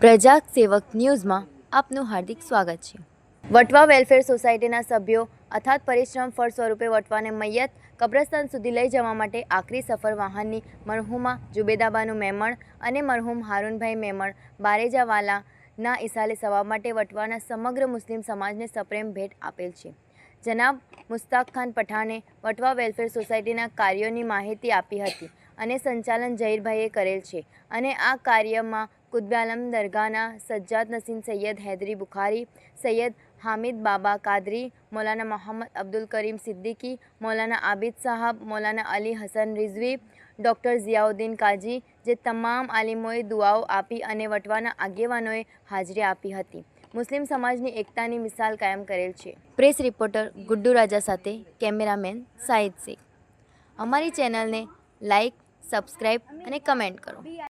પ્રજા સેવક ન્યૂઝમાં આપનું હાર્દિક સ્વાગત છે. વટવા વેલફેર સોસાયટીના સભ્યો અથાત પરિશ્રમ ફળ સ્વરૂપે વટવાને મૈયત કબ્રસ્તાન સુધી લઈ જવા માટે આખરી સફર વાહનની મરહુમા જુબેદાબાનું મેમણ અને મરહુમ હારૂનભાઈ મેમણ બારેજાવાલાના ઇસાલે સવાબ માટે વટવાના સમગ્ર મુસ્લિમ સમાજને સપ્રેમ ભેટ આપેલ છે. જનાબ મુસ્તાક ખાન પઠાણે વટવા વેલફેર સોસાયટીના કાર્યોની માહિતી આપી હતી અને સંચાલન જહીરભાઈએ કરેલ છે અને આ કાર્યમાં કુતબાલમ દરગાહના સજ્જાદ નસીમ સૈયદ હૈદરી બુખારી સૈયદ હામિદ બાબા કાદરી મૌલાના મોહમ્મદ અબ્દુલ કરીમ સિદ્દીકી મૌલાના આબિદ સાહબ મૌલાના અલી હસન રિઝવી ડૉક્ટર ઝિયાઉદ્દીન કાજી જે તમામ આલિમોએ દુઆઓ આપી અને વટવાના આગેવાનોએ હાજરી આપી હતી મુસ્લિમ સમાજની એકતાની મિસાલ કાયમ કરેલ છે પ્રેસ રિપોર્ટર ગુડ્ડુ રાજા સાથે કેમેરામેન સાહિદ શેખ અમારી ચેનલને લાઈક સબસ્ક્રાઈબ અને કમેન્ટ કરો.